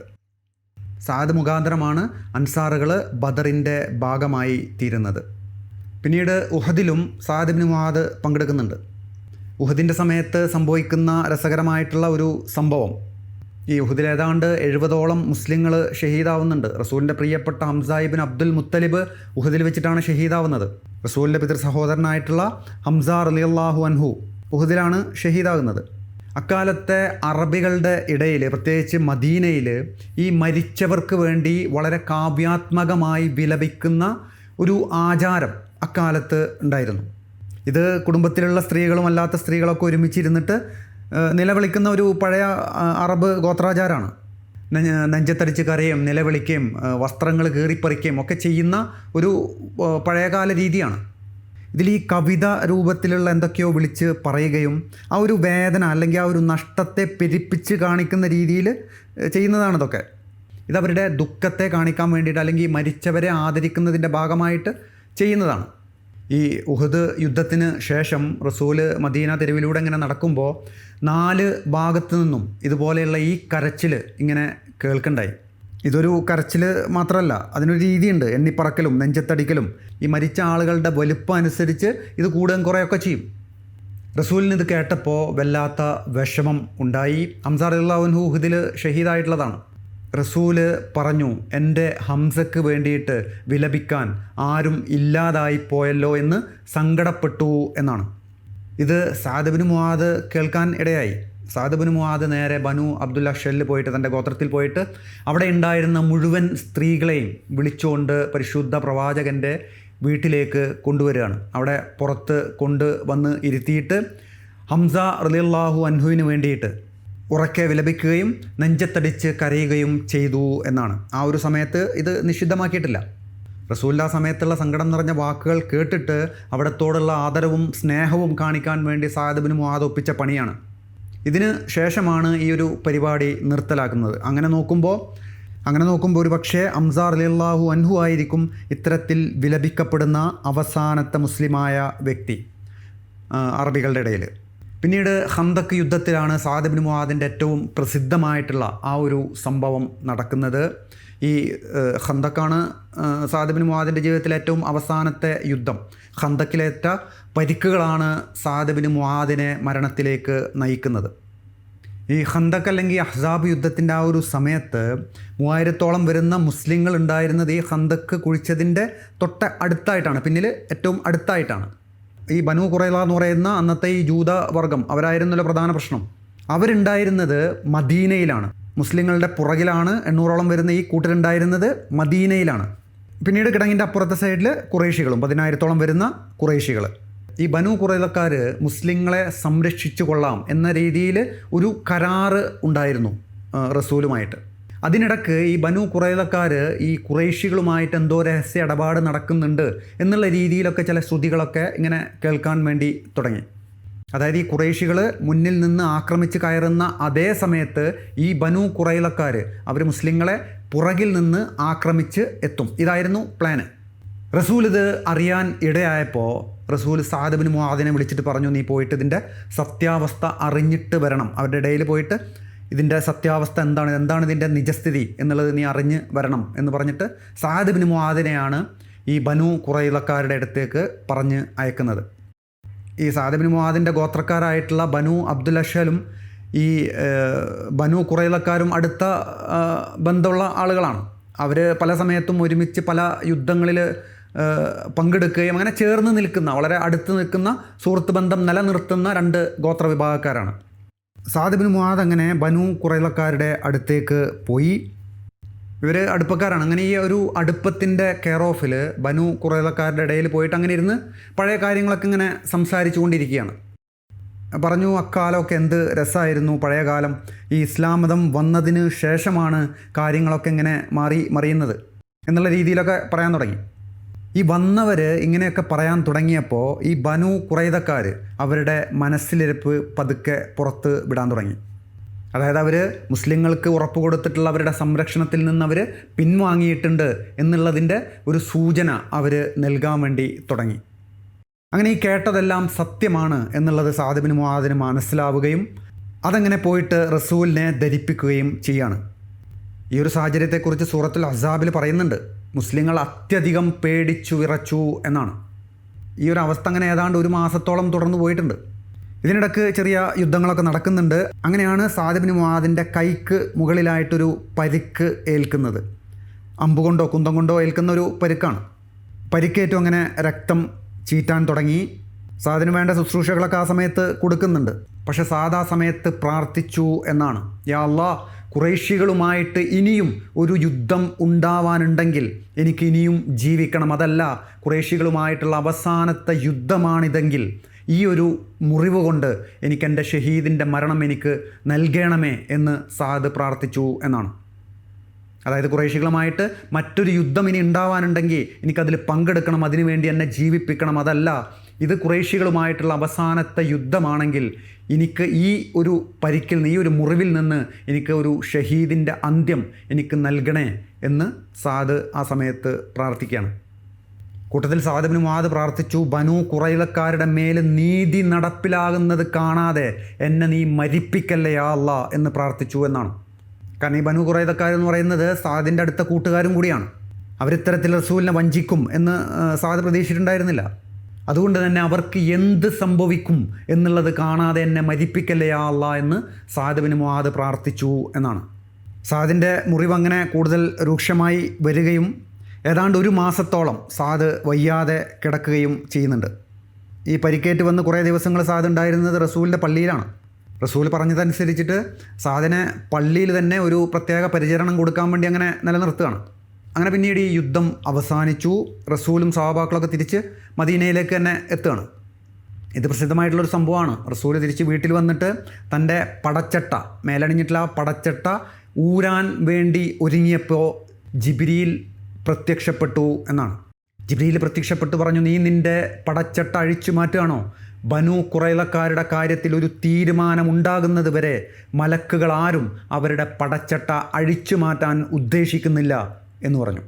സാദ് മുഖാന്തരമാണ് അൻസാറുകൾ ബദറിന്റെ ഭാഗമായി തീരുന്നത്. പിന്നീട് ഉഹദിലും സാദിബിന് മുഹാദ് പങ്കെടുക്കുന്നുണ്ട്. ഉഹദിന്റെ സമയത്ത് സംഭവിക്കുന്ന രസകരമായിട്ടുള്ള ഒരു സംഭവം. ഈ ഉഹദിൽ ഏതാണ്ട് എഴുപതോളം മുസ്ലിങ്ങൾ ഷഹീദാവുന്നുണ്ട്. റസൂലിന്റെ പ്രിയപ്പെട്ട ഹംസായിബിൻ അബ്ദുൽ മുത്തലിബ് ഉഹുദിൽ വെച്ചിട്ടാണ് ഷഹീദാവുന്നത്. റസൂലിന്റെ പിതൃ സഹോദരനായിട്ടുള്ള ഹംസാർ അലി അള്ളാഹു അൻഹു ഉഹുദിലാണ് ഷഹീദാകുന്നത്. അക്കാലത്തെ അറബികളുടെ ഇടയിൽ പ്രത്യേകിച്ച് മദീനയിൽ ഈ മരിച്ചവർക്ക് വേണ്ടി വളരെ കാവ്യാത്മകമായി വിലപിക്കുന്ന ഒരു ആചാരം അക്കാലത്ത് ഉണ്ടായിരുന്നു. ഇത് കുടുംബത്തിലുള്ള സ്ത്രീകളും അല്ലാത്ത സ്ത്രീകളൊക്കെ ഒരുമിച്ചിരുന്നിട്ട് നിലവിളിക്കുന്ന ഒരു പഴയ അറബ് ഗോത്രാചാരമാണ് നെഞ്ചത്തടിച്ച് കരയും നിലവിളിക്കുകയും വസ്ത്രങ്ങൾ കീറിപ്പറിക്കുകയും ഒക്കെ ചെയ്യുന്ന ഒരു പഴയകാല രീതിയാണ്. ഇതിൽ ഈ കവിത രൂപത്തിലുള്ള എന്തൊക്കെയോ വിളിച്ച് പറയുകയും ആ ഒരു വേദന അല്ലെങ്കിൽ ആ ഒരു നഷ്ടത്തെ പെരിപ്പിച്ച് കാണിക്കുന്ന രീതിയിൽ ചെയ്യുന്നതാണ് ഇതൊക്കെ. ഇതവരുടെ ദുഃഖത്തെ കാണിക്കാൻ വേണ്ടിയിട്ട് അല്ലെങ്കിൽ മരിച്ചവരെ ആദരിക്കുന്നതിന്റെ ഭാഗമായിട്ട് ചെയ്യുന്നതാണ്. ഈ ഉഹദ് യുദ്ധത്തിന് ശേഷം റസൂൽ മദീന തെരുവിലൂടെ ഇങ്ങനെ നടക്കുമ്പോൾ നാല് ഭാഗത്തു നിന്നും ഇതുപോലെയുള്ള ഈ കരച്ചിൽ ഇങ്ങനെ കേൾക്കണ്ടായി. ഇതൊരു കരച്ചിൽ മാത്രമല്ല അതിനൊരു രീതിയുണ്ട്. എണ്ണിപ്പറക്കലും നെഞ്ചത്തടിക്കലും. ഈ മരിച്ച ആളുകളുടെ വലുപ്പം അനുസരിച്ച് ഇത് കൂടുകയും കുറേയൊക്കെ ചെയ്യും. റസൂലിന് ഇത് കേട്ടപ്പോൾ വല്ലാത്ത വിഷമം ഉണ്ടായി. ഹംസാർ അള്ളാഹുൻഹു ഇതിൽ ഷഹീദായിട്ടുള്ളതാണ്. റസൂൽ പറഞ്ഞു എന്റെ ഹംസക്ക് വേണ്ടിയിട്ട് വിലപിക്കാൻ ആരും ഇല്ലാതായി പോയല്ലോ എന്ന് സങ്കടപ്പെട്ടു എന്നാണ്. ഇത് സാദബിന് മുവാദ് കേൾക്കാൻ ഇടയായി. സാദബിന് മുവാദ് നേരെ ബനു അബ്ദുല്ല ഷെല്ല് പോയിട്ട് തന്റെ ഗോത്രത്തിൽ പോയിട്ട് അവിടെ ഉണ്ടായിരുന്ന മുഴുവൻ സ്ത്രീകളെയും വിളിച്ചുകൊണ്ട് പരിശുദ്ധ പ്രവാചകന്റെ വീട്ടിലേക്ക് കൊണ്ടുവരികയാണ്. അവിടെ പുറത്ത് കൊണ്ട് വന്ന് ഇരുത്തിയിട്ട് ഹംസ റലിയല്ലാഹു അൻഹുവിന് വേണ്ടിയിട്ട് ഉറക്കെ വിലപിക്കുകയും നെഞ്ചത്തടിച്ച് കരയുകയും ചെയ്തു എന്നാണ്. ആ ഒരു സമയത്ത് ഇത് നിഷിദ്ധമാക്കിയിട്ടില്ല. റസൂല്ല സമയത്തുള്ള സങ്കടം നിറഞ്ഞ വാക്കുകൾ കേട്ടിട്ട് അവിടത്തോടുള്ള ആദരവും സ്നേഹവും കാണിക്കാൻ വേണ്ടി സാദബിന് മുഹാദ് ഒപ്പിച്ച പണിയാണ്. ഇതിന് ശേഷമാണ് ഈ ഒരു പരിപാടി നിർത്തലാക്കുന്നത്. അങ്ങനെ നോക്കുമ്പോൾ അങ്ങനെ നോക്കുമ്പോൾ ഒരു പക്ഷേ അംസാർ അലിയല്ലാഹു അൻഹു ആയിരിക്കും ഇത്തരത്തിൽ വിലപിക്കപ്പെടുന്ന അവസാനത്തെ മുസ്ലിമായ വ്യക്തി അറബികളുടെ ഇടയിൽ പിന്നീട് ഹന്തക്ക് യുദ്ധത്തിലാണ് സാദിബിൻ മുഹാദിന്റെ ഏറ്റവും പ്രസിദ്ധമായിട്ടുള്ള ആ ഒരു സംഭവം നടക്കുന്നത്. ഈ ഹന്തക്കാണ് സാദിബിൻ മുവാദിന്റെ ജീവിതത്തിലെ ഏറ്റവും അവസാനത്തെ യുദ്ധം. ഹന്തക്കിലേറ്റ പരിക്കുകളാണ് സാദിബിൻ മുവാദിനെ മരണത്തിലേക്ക് നയിക്കുന്നത്. ഈ ഹന്തക്ക് അല്ലെങ്കിൽ അഹ്സാബ് യുദ്ധത്തിന്റെ ആ ഒരു സമയത്ത് മൂവായിരത്തോളം വരുന്ന മുസ്ലിങ്ങൾ ഉണ്ടായിരുന്നത് ഈ ഹന്തക്ക് കുഴിച്ചതിന്റെ തൊട്ട അടുത്തായിട്ടാണ് പിന്നിൽ ഏറ്റവും അടുത്തായിട്ടാണ്. ഈ ബനു കുറൈല എന്ന് പറയുന്ന അന്നത്തെ ഈ ജൂത വർഗം അവരായിരുന്നല്ലോ പ്രധാന പ്രശ്നം. അവരുണ്ടായിരുന്നത് മദീനയിലാണ്. മുസ്ലിങ്ങളുടെ പുറകിലാണ് എണ്ണൂറോളം വരുന്ന ഈ കൂട്ടരുണ്ടായിരുന്നത് മദീനയിലാണ്. പിന്നീട് കിടങ്ങിന്റെ അപ്പുറത്തെ സൈഡിൽ കുറേശികളും പതിനായിരത്തോളം വരുന്ന കുറേശികൾ ഈ ബനു കുറേലക്കാർ മുസ്ലിങ്ങളെ സംരക്ഷിച്ചു കൊള്ളാം എന്ന രീതിയിൽ ഒരു കരാറ് ഉണ്ടായിരുന്നു റസൂലുമായിട്ട്. അതിനിടക്ക് ഈ ബനു കുറേലക്കാർ ഈ കുറേശികളുമായിട്ട് എന്തോ രഹസ്യ ഇടപാട് നടക്കുന്നുണ്ട് എന്നുള്ള രീതിയിലൊക്കെ ചില ശ്രുതികളൊക്കെ ഇങ്ങനെ കേൾക്കാൻ വേണ്ടി തുടങ്ങി. അതായത് ഈ കുറേശികൾ മുന്നിൽ നിന്ന് ആക്രമിച്ച് കയറുന്ന അതേ സമയത്ത് ഈ ബനു കുറയിലക്കാർ അവർ മുസ്ലിങ്ങളെ പുറകിൽ നിന്ന് ആക്രമിച്ച് എത്തും. ഇതായിരുന്നു പ്ലാന് റസൂൽ ഇത് അറിയാൻ ഇടയായപ്പോൾ റസൂൽ സാദബിന് മുഹാദിനെ വിളിച്ചിട്ട് പറഞ്ഞു നീ പോയിട്ട് ഇതിന്റെ സത്യാവസ്ഥ അറിഞ്ഞിട്ട് വരണം. അവരുടെ ഇടയിൽ പോയിട്ട് ഇതിന്റെ സത്യാവസ്ഥ എന്താണ്? എന്താണ് ഇതിന്റെ നിജസ്ഥിതി എന്നുള്ളത് നീ അറിഞ്ഞ് വരണം. എന്ന് പറഞ്ഞിട്ട് സാദബിന് മുഹാദിനെയാണ് ഈ ബനു കുറയിലക്കാരുടെ അടുത്തേക്ക് പറഞ്ഞ് അയക്കുന്നത്. ഈ സാദബിൻ മുഹാദിന്റെ ഗോത്രക്കാരായിട്ടുള്ള ബനു അബ്ദുൽ അഷലും ഈ ബനു കുറയിലക്കാരും അടുത്ത ബന്ധമുള്ള ആളുകളാണ്. അവർ പല സമയത്തും ഒരുമിച്ച് പല യുദ്ധങ്ങളിൽ പങ്കെടുക്കുകയും അങ്ങനെ ചേർന്ന് നിൽക്കുന്ന വളരെ അടുത്ത് നിൽക്കുന്ന സുഹൃത്ത് ബന്ധം നിലനിർത്തുന്ന രണ്ട് ഗോത്ര വിഭാഗക്കാരാണ്. സാദിബിൻ മുഹാദ് അങ്ങനെ ബനു കുറയിലക്കാരുടെ അടുത്തേക്ക് പോയി. ഇവർ അടുപ്പക്കാരാണ്. അങ്ങനെ ഈ ഒരു അടുപ്പത്തിന്റെ കെയർ ഓഫിൽ ബനു കുറേലക്കാരുടെ ഇടയിൽ പോയിട്ട് അങ്ങനെ ഇരുന്ന് പഴയ കാര്യങ്ങളൊക്കെ ഇങ്ങനെ സംസാരിച്ചു കൊണ്ടിരിക്കുകയാണ്. പറഞ്ഞു അക്കാലമൊക്കെ എന്ത് രസമായിരുന്നു പഴയ കാലം. ഈ ഇസ്ലാം മതം വന്നതിന് ശേഷമാണ് കാര്യങ്ങളൊക്കെ ഇങ്ങനെ മാറി മറിയുന്നത്. എന്നുള്ള രീതിയിലൊക്കെ പറയാൻ തുടങ്ങി. ഈ വന്നവർ ഇങ്ങനെയൊക്കെ പറയാൻ തുടങ്ങിയപ്പോൾ ഈ ബനു കുറേതക്കാർ അവരുടെ മനസ്സിലിരുപ്പ് പതുക്കെ പുറത്ത് വിടാൻ തുടങ്ങി. അതായത് അവർ മുസ്ലിങ്ങൾക്ക് ഉറപ്പ് കൊടുത്തിട്ടുള്ള അവരുടെ സംരക്ഷണത്തിൽ നിന്ന് അവർ പിൻവാങ്ങിയിട്ടുണ്ട് എന്നുള്ളതിന്റെ ഒരു സൂചന അവർ നൽകാൻ വേണ്ടി തുടങ്ങി. അങ്ങനെ ഈ കേട്ടതെല്ലാം സത്യമാണ് എന്നുള്ളത് സാദിബിന് മുഹാദിന് മനസ്സിലാവുകയും അതങ്ങനെ പോയിട്ട് റസൂലിനെ ധരിപ്പിക്കുകയും ചെയ്യാണ്. ഈ ഒരു സാഹചര്യത്തെക്കുറിച്ച് സൂറത്തുൽ അസാബിൽ പറയുന്നുണ്ട്. മുസ്ലിങ്ങൾ അത്യധികം പേടിച്ചു വിറച്ചു എന്നാണ്. ഈ ഒരു അവസ്ഥ അങ്ങനെ ഏതാണ്ട് ഒരു മാസത്തോളം തുടർന്നു പോയിട്ടുണ്ട്. ഇതിനിടക്ക് ചെറിയ യുദ്ധങ്ങളൊക്കെ നടക്കുന്നുണ്ട്. അങ്ങനെയാണ് സാദിബിന് മുഹാദിന്റെ കൈക്ക് മുകളിലായിട്ടൊരു പരിക്ക് ഏൽക്കുന്നത്. അമ്പുകൊണ്ടോ കുന്തം കൊണ്ടോ ഏൽക്കുന്ന ഒരു പരിക്കാണ്. പരിക്കേറ്റു അങ്ങനെ രക്തം ചീറ്റാൻ തുടങ്ങി. സാദിന് വേണ്ട ശുശ്രൂഷകളൊക്കെ ആ സമയത്ത് കൊടുക്കുന്നുണ്ട്. പക്ഷെ ആ സമയത്ത് പ്രാർത്ഥിച്ചു എന്നാണ്. യാ അല്ലാ കുറേശികളുമായിട്ട് ഇനിയും ഒരു യുദ്ധം ഉണ്ടാവാനുണ്ടെങ്കിൽ എനിക്ക് ഇനിയും ജീവിക്കണം. അതല്ല കുറേശികളുമായിട്ടുള്ള അവസാനത്തെ യുദ്ധമാണിതെങ്കിൽ ഈ ഒരു മുറിവ് കൊണ്ട് എനിക്ക് എന്റെ ഷഹീദിന്റെ മരണം എനിക്ക് നൽകണമേ എന്ന് സാദ് പ്രാർത്ഥിച്ചു എന്നാണ്. അതായത് കുറേശികളുമായിട്ട് മറ്റൊരു യുദ്ധം ഇനി ഉണ്ടാവാനുണ്ടെങ്കിൽ എനിക്കതിൽ പങ്കെടുക്കണം അതിനുവേണ്ടി എന്നെ ജീവിപ്പിക്കണം അതല്ല. ഇത് കുറേശികളുമായിട്ടുള്ള അവസാനത്തെ യുദ്ധമാണെങ്കിൽ എനിക്ക് ഈ ഒരു പരിക്കിൽ നിന്ന് ഈ ഒരു മുറിവിൽ നിന്ന് എനിക്ക് ഒരു ഷഹീദിന്റെ അന്ത്യം എനിക്ക് നൽകണേ എന്ന് സാദ് ആ സമയത്ത് പ്രാർത്ഥിക്കുകയാണ്. കൂട്ടത്തിൽ സാദബിന് മുഹാദ് പ്രാർത്ഥിച്ചു ബനു കുറയിലക്കാരുടെ മേൽ നീതി നടപ്പിലാകുന്നത് കാണാതെ എന്നെ നീ മരിപ്പിക്കല്ലേ യാ അല്ല എന്ന് പ്രാർത്ഥിച്ചു എന്നാണ്. കാരണം ഈ ബനു കുറയിലക്കാരെന്ന് പറയുന്നത് സാദിന്റെ അടുത്ത കൂട്ടുകാരും കൂടിയാണ്. അവരിത്തരത്തിൽ റസൂലിനെ വഞ്ചിക്കും എന്ന് ആ, സാദ് പ്രതീക്ഷിച്ചിട്ടുണ്ടായിരുന്നില്ല. അതുകൊണ്ട് തന്നെ അവർക്ക് എന്ത് സംഭവിക്കും എന്നുള്ളത് കാണാതെ എന്നെ മരിപ്പിക്കല്ലേ യാ അല്ല എന്ന് സാദബിന് മുഹാദ് പ്രാർത്ഥിച്ചു എന്നാണ്. സാദിന്റെ മുറിവ് അങ്ങനെ കൂടുതൽ രൂക്ഷമായി വരികയും ഏതാണ്ട് ഒരു മാസത്തോളം സാദ് വയ്യാതെ കിടക്കുകയും ചെയ്യുന്നുണ്ട്. ഈ പരിക്കേറ്റ് വന്ന് കുറേ ദിവസങ്ങൾ സാദ് ഉണ്ടായിരുന്നത് റസൂലിന്റെ പള്ളിയിലാണ്. റസൂൽ പറഞ്ഞതനുസരിച്ചിട്ട് സാദിനെ പള്ളിയിൽ തന്നെ ഒരു പ്രത്യേക പരിചരണം കൊടുക്കാൻ വേണ്ടി അങ്ങനെ നിലനിർത്തുകയാണ്. അങ്ങനെ പിന്നീട് ഈ യുദ്ധം അവസാനിച്ചു. റസൂലും സഹബാക്കളൊക്കെ തിരിച്ച് മദീനയിലേക്ക് തന്നെ എത്തുകയാണ്. ഇത് പ്രസിദ്ധമായിട്ടുള്ളൊരു സംഭവമാണ്. റസൂൽ തിരിച്ച് വീട്ടിൽ വന്നിട്ട് തന്റെ പടച്ചട്ട മേലണിഞ്ഞിട്ടുള്ള പടച്ചട്ട ഊരാൻ വേണ്ടി ഒരുങ്ങിയപ്പോൾ ജിബിരിയിൽ പ്രത്യക്ഷപ്പെട്ടു എന്നാണ്. ജിബ്രീൽ പ്രത്യക്ഷപ്പെട്ടു പറഞ്ഞു നീ നിന്റെ പടച്ചട്ട അഴിച്ചു മാറ്റുകയാണോ? ബനു കുറയിലക്കാരുടെ കാര്യത്തിൽ ഒരു തീരുമാനം ഉണ്ടാകുന്നത് വരെ മലക്കുകൾ ആരും അവരുടെ പടച്ചട്ട അഴിച്ചു മാറ്റാൻ ഉദ്ദേശിക്കുന്നില്ല എന്ന് പറഞ്ഞു.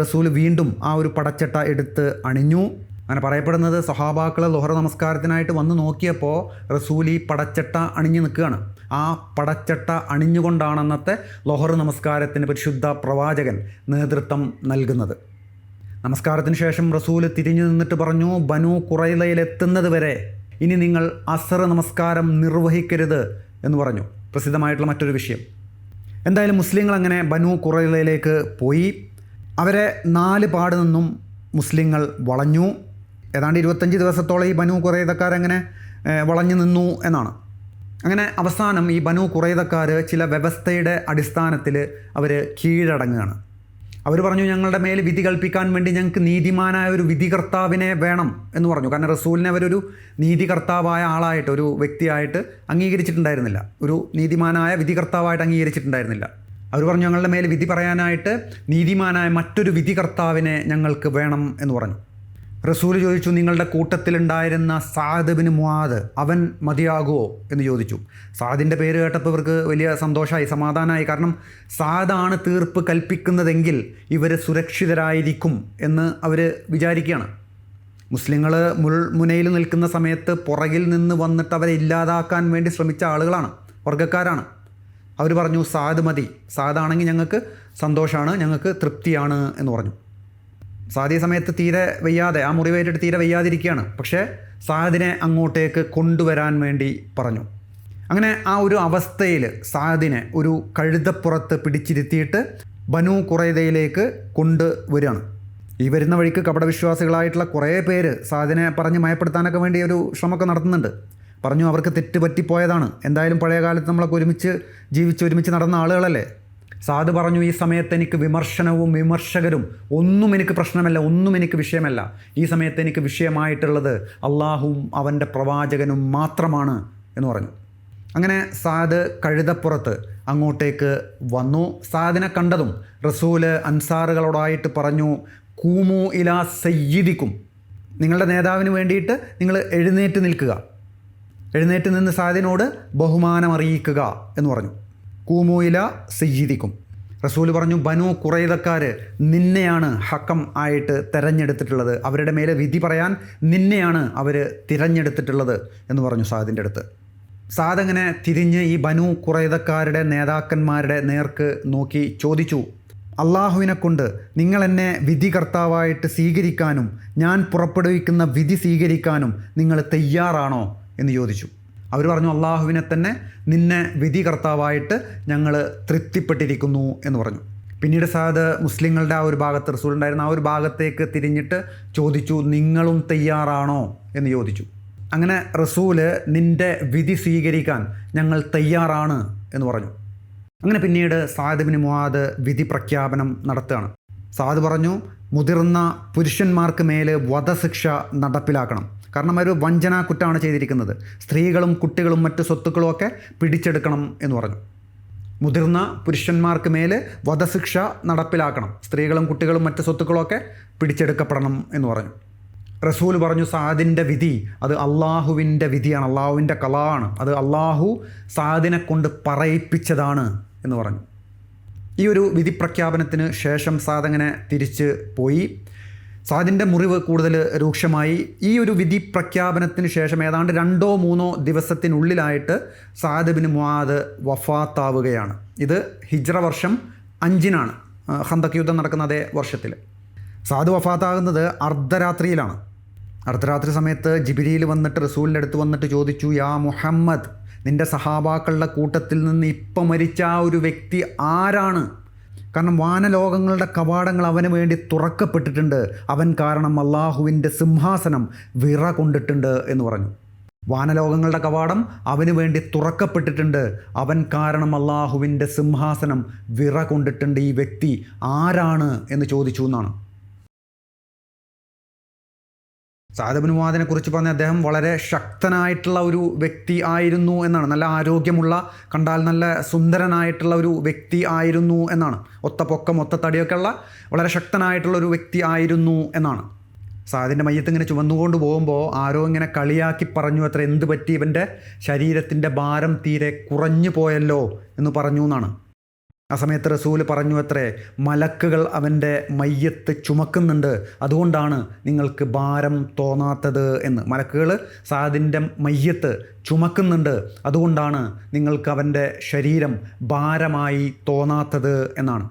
റസൂൽ വീണ്ടും ആ ഒരു പടച്ചട്ട എടുത്ത് അണിഞ്ഞു. അങ്ങനെ പറയപ്പെടുന്നത് സഹാബാക്കൾ ലോഹറ നമസ്കാരത്തിനായിട്ട് വന്ന് നോക്കിയപ്പോൾ റസൂൽ ഈ പടച്ചട്ട അണിഞ്ഞു നിൽക്കുകയാണ്. ആ പടച്ചട്ട അണിഞ്ഞുകൊണ്ടാണ് അന്നത്തെ ലോഹർ നമസ്കാരത്തിന് പരിശുദ്ധ പ്രവാചകൻ നേതൃത്വം നൽകുന്നത്. നമസ്കാരത്തിന് ശേഷം റസൂൽ തിരിഞ്ഞു നിന്നിട്ട് പറഞ്ഞു ബനു കുറയിലയിലെത്തുന്നത് വരെ ഇനി നിങ്ങൾ അസർ നമസ്കാരം നിർവഹിക്കരുത് എന്ന് പറഞ്ഞു. പ്രസിദ്ധമായിട്ടുള്ള മറ്റൊരു വിഷയം. എന്തായാലും മുസ്ലിങ്ങൾ അങ്ങനെ ബനു കുറയിലയിലേക്ക് പോയി. അവരെ നാല് പാട് നിന്നും മുസ്ലിങ്ങൾ വളഞ്ഞു. ഏതാണ്ട് ഇരുപത്തഞ്ച് ദിവസത്തോളം ഈ ബനു കുറേതക്കാരങ്ങനെ ഏഹ്, വളഞ്ഞു നിന്നു എന്നാണ്. അങ്ങനെ അവസാനം ഈ ബനു കുറേതക്കാർ ചില വ്യവസ്ഥയുടെ അടിസ്ഥാനത്തിൽ അവർ കീഴടങ്ങുകയാണ്. അവർ പറഞ്ഞു ഞങ്ങളുടെ മേൽ വിധി കൽപ്പിക്കാൻ വേണ്ടി ഞങ്ങൾക്ക് നീതിമാനായ ഒരു വിധികർത്താവിനെ വേണം എന്ന് പറഞ്ഞു. കാരണം റസൂലിനെ അവരൊരു നീതികർത്താവായ ആളായിട്ട് ഒരു വ്യക്തിയായിട്ട് അംഗീകരിച്ചിട്ടുണ്ടായിരുന്നില്ല. ഒരു നീതിമാനായ വിധികർത്താവായിട്ട് അംഗീകരിച്ചിട്ടുണ്ടായിരുന്നില്ല. അവർ പറഞ്ഞു ഞങ്ങളുടെ മേൽ വിധി പറയാനായിട്ട് നീതിമാനായ മറ്റൊരു വിധികർത്താവിനെ ഞങ്ങൾക്ക് വേണം എന്ന് പറഞ്ഞു. റസൂൽ ചോദിച്ചു നിങ്ങളുടെ കൂട്ടത്തിലുണ്ടായിരുന്ന സാദബിന് മുവാദ് അവൻ മതിയാകുമോ എന്ന് ചോദിച്ചു. സാദിന്റെ പേര് കേട്ടപ്പോൾ ഇവർക്ക് വലിയ സന്തോഷമായി സമാധാനമായി. കാരണം സാദാണ് തീർപ്പ് കൽപ്പിക്കുന്നതെങ്കിൽ ഇവർ സുരക്ഷിതരായിരിക്കും എന്ന് അവർ വിചാരിക്കുകയാണ്. മുസ്ലിങ്ങൾ മുൾ മുനയിൽ നിൽക്കുന്ന സമയത്ത് പുറകിൽ നിന്ന് വന്നിട്ട് അവരെ ഇല്ലാതാക്കാൻ വേണ്ടി ശ്രമിച്ച ആളുകളാണ് വർഗക്കാരാണ്. അവർ പറഞ്ഞു സാദ് മതി. സാദാണെങ്കിൽ ഞങ്ങൾക്ക് സന്തോഷമാണ് ഞങ്ങൾക്ക് തൃപ്തിയാണ് എന്ന് പറഞ്ഞു. സാദി സമയത്ത് തീരെ വയ്യാതെ ആ മുറിവേറ്റിട്ട് തീരെ വയ്യാതിരിക്കുകയാണ്. പക്ഷേ സാദിനെ അങ്ങോട്ടേക്ക് കൊണ്ടുവരാൻ വേണ്ടി പറഞ്ഞു. അങ്ങനെ ആ ഒരു അവസ്ഥയിൽ സാദിനെ ഒരു കഴുതപ്പുറത്ത് പിടിച്ചിരുത്തിയിട്ട് ബനു കുറേതയിലേക്ക് കൊണ്ടുവരികയാണ്. ഈ വരുന്ന വഴിക്ക് കപടവിശ്വാസികളായിട്ടുള്ള കുറേ പേര് സാദിനെ പറഞ്ഞ് മയപ്പെടുത്താനൊക്കെ വേണ്ടി ഒരു ശ്രമമൊക്കെ നടത്തുന്നുണ്ട്. പറഞ്ഞു അവർക്ക് തെറ്റ് പറ്റിപ്പോയതാണ് എന്തായാലും പഴയ കാലത്ത് നമ്മളൊക്കെ ഒരുമിച്ച് ജീവിച്ച് ഒരുമിച്ച് നടന്ന ആളുകളല്ലേ? സാദ് പറഞ്ഞു ഈ സമയത്ത് എനിക്ക് വിമർശനവും വിമർശകരും ഒന്നും എനിക്ക് പ്രശ്നമല്ല ഒന്നും എനിക്ക് വിഷയമല്ല. ഈ സമയത്ത് എനിക്ക് വിഷയമായിട്ടുള്ളത് അള്ളാഹുവും അവന്റെ പ്രവാചകനും മാത്രമാണ് എന്ന് പറഞ്ഞു. അങ്ങനെ സാദ് കഴുതപ്പുറത്ത് അങ്ങോട്ടേക്ക് വന്നു. സാദിനെ കണ്ടതും റസൂൽ അൻസാറുകളോടായിട്ട് പറഞ്ഞു കൂമു ഇലാ സയ്യിദിക്കും. നിങ്ങളുടെ നേതാവിന് വേണ്ടിയിട്ട് നിങ്ങൾ എഴുന്നേറ്റ് നിൽക്കുക. എഴുന്നേറ്റ് നിന്ന് സാദിനോട് ബഹുമാനം അറിയിക്കുക എന്ന് പറഞ്ഞു. കൂമൂയില സയ്യിദിക്കും. റസൂൽ പറഞ്ഞു ബനു കുറേതക്കാർ നിന്നെയാണ് ഹക്കം ആയിട്ട് തിരഞ്ഞെടുത്തിട്ടുള്ളത്. അവരുടെ മേലെ വിധി പറയാൻ നിന്നെയാണ് അവർ തിരഞ്ഞെടുത്തിട്ടുള്ളത് എന്ന് പറഞ്ഞു സാദിന്റെ അടുത്ത്. സാദ് അങ്ങനെ തിരിഞ്ഞ് ഈ ബനു കുറേതക്കാരുടെ നേതാക്കന്മാരുടെ നേർക്ക് നോക്കി ചോദിച്ചു അള്ളാഹുവിനെ കൊണ്ട് നിങ്ങൾ എന്നെ വിധികർത്താവായിട്ട് സ്വീകരിക്കാനും ഞാൻ പുറപ്പെടുവിക്കുന്ന വിധി സ്വീകരിക്കാനും നിങ്ങൾ തയ്യാറാണോ? എന്ന് ചോദിച്ചു. അവർ പറഞ്ഞു അള്ളാഹുവിനെ തന്നെ നിന്നെ വിധി കർത്താവായിട്ട് ഞങ്ങൾ തൃപ്തിപ്പെട്ടിരിക്കുന്നു എന്ന് പറഞ്ഞു. പിന്നീട് സാദ് മുസ്ലിങ്ങളുടെ ആ ഒരു ഭാഗത്ത് റസൂലുണ്ടായിരുന്ന ആ ഒരു ഭാഗത്തേക്ക് തിരിഞ്ഞിട്ട് ചോദിച്ചു നിങ്ങളും തയ്യാറാണോ? എന്ന് ചോദിച്ചു. അങ്ങനെ റസൂൽ നിന്റെ വിധി സ്വീകരിക്കാൻ ഞങ്ങൾ തയ്യാറാണ് എന്ന് പറഞ്ഞു. അങ്ങനെ പിന്നീട് സാദിബിന് മുവാദ് വിധി പ്രഖ്യാപനം നടത്തുകയാണ്. സാദ് പറഞ്ഞു മുതിർന്ന പുരുഷന്മാർക്ക് മേലെ വധശിക്ഷ നടപ്പിലാക്കണം. കാരണം അവർ വഞ്ചനാ കുറ്റമാണ് ചെയ്തിരിക്കുന്നത്. സ്ത്രീകളും കുട്ടികളും മറ്റു സ്വത്തുക്കളും ഒക്കെ പിടിച്ചെടുക്കണം എന്ന് പറഞ്ഞു. മുതിർന്ന പുരുഷന്മാർക്ക് മേൽ വധശിക്ഷ നടപ്പിലാക്കണം. സ്ത്രീകളും കുട്ടികളും മറ്റു സ്വത്തുക്കളൊക്കെ പിടിച്ചെടുക്കപ്പെടണം എന്ന് പറഞ്ഞു. റസൂൽ പറഞ്ഞു സാദിന്റെ വിധി അത് അള്ളാഹുവിന്റെ വിധിയാണ് അള്ളാഹുവിന്റെ കലാണ് അത് അള്ളാഹു സാദിനെ കൊണ്ട് പറയിപ്പിച്ചതാണ് എന്ന് പറഞ്ഞു. ഈ ഒരു വിധി പ്രഖ്യാപനത്തിന് ശേഷം സാദ് അങ്ങനെ തിരിച്ച് പോയി. സാദിന്റെ മുറിവ് കൂടുതൽ രൂക്ഷമായി. ഈ ഒരു വിധി പ്രഖ്യാപനത്തിന് ശേഷം ഏതാണ്ട് രണ്ടോ മൂന്നോ ദിവസത്തിനുള്ളിലായിട്ട് സാദ് ബിൻ മുആദ് വഫാത്താവുകയാണ്. ഇത് ഹിജ്റ വർഷം അഞ്ചിനാണ്. ഹന്തക് യുദ്ധം നടക്കുന്ന അതേ വർഷത്തിൽ. സാദ് വഫാത്താകുന്നത് അർദ്ധരാത്രിയിലാണ്. അർദ്ധരാത്രി സമയത്ത് ജിബിരിയിൽ വന്നിട്ട് റസൂലിന്റെ അടുത്ത് വന്നിട്ട് ചോദിച്ചു യാ മുഹമ്മദ് നിന്റെ സഹാബാക്കളുടെ കൂട്ടത്തിൽ നിന്ന് ഇപ്പം മരിച്ച ആ ഒരു വ്യക്തി ആരാണ്? കാരണം വാനലോകങ്ങളുടെ കവാടങ്ങൾ അവന് വേണ്ടി തുറക്കപ്പെട്ടിട്ടുണ്ട്. അവൻ കാരണം അള്ളാഹുവിന്റെ സിംഹാസനം വിറ കൊണ്ടിട്ടുണ്ട് എന്ന് പറഞ്ഞു. വാനലോകങ്ങളുടെ കവാടം അവന് വേണ്ടി തുറക്കപ്പെട്ടിട്ടുണ്ട്. അവൻ കാരണം അള്ളാഹുവിന്റെ സിംഹാസനം വിറ കൊണ്ടിട്ടുണ്ട് ഈ വ്യക്തി ആരാണ് എന്ന് ചോദിച്ചു എന്നാണ്. സാദബിന് വാദിനെ കുറിച്ച് പറഞ്ഞ അദ്ദേഹം വളരെ ശക്തനായിട്ടുള്ള ഒരു വ്യക്തി ആയിരുന്നു എന്നാണ്. നല്ല ആരോഗ്യമുള്ള കണ്ടാൽ നല്ല സുന്ദരനായിട്ടുള്ള ഒരു വ്യക്തി ആയിരുന്നു എന്നാണ്. ഒത്ത പൊക്കം ഒത്ത തടിയൊക്കെ ഉള്ള വളരെ ശക്തനായിട്ടുള്ള ഒരു വ്യക്തി ആയിരുന്നു എന്നാണ്. സാദിന്റെ മയ്യത്ത് ഇങ്ങനെ ചുമന്നുകൊണ്ട് പോകുമ്പോൾ ആരോ ഇങ്ങനെ കളിയാക്കി പറഞ്ഞു അത്ര എന്ത് പറ്റി? ഇവന്റെ ശരീരത്തിന്റെ ഭാരം തീരെ കുറഞ്ഞു പോയല്ലോ എന്ന് പറഞ്ഞു എന്നാണ്. ആ സമയത്ത് റസൂൽ പറഞ്ഞു അത്രേ മലക്കുകൾ അവന്റെ മയ്യത്ത് ചുമക്കുന്നുണ്ട് അതുകൊണ്ടാണ് നിങ്ങൾക്ക് ഭാരം തോന്നാത്തത് എന്ന്. മലക്കുകൾ സാദിന്റെ മയ്യത്ത് ചുമക്കുന്നുണ്ട് അതുകൊണ്ടാണ് നിങ്ങൾക്ക് അവന്റെ ശരീരം ഭാരമായി തോന്നാത്തത് എന്നാണ്.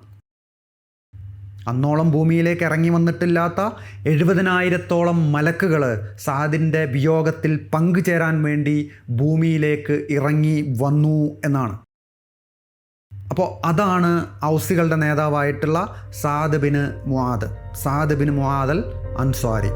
അന്നോളം ഭൂമിയിലേക്ക് ഇറങ്ങി വന്നിട്ടില്ലാത്ത എഴുപതിനായിരത്തോളം മലക്കുകൾ സാദിന്റെ വിയോഗത്തിൽ പങ്കുചേരാൻ വേണ്ടി ഭൂമിയിലേക്ക് ഇറങ്ങി വന്നു എന്നാണ്. അപ്പോൾ അതാണ് ഔസികളുടെ നേതാവായിട്ടുള്ള Saad bin Muadh Saad bin മുഹാദൽ Ansari.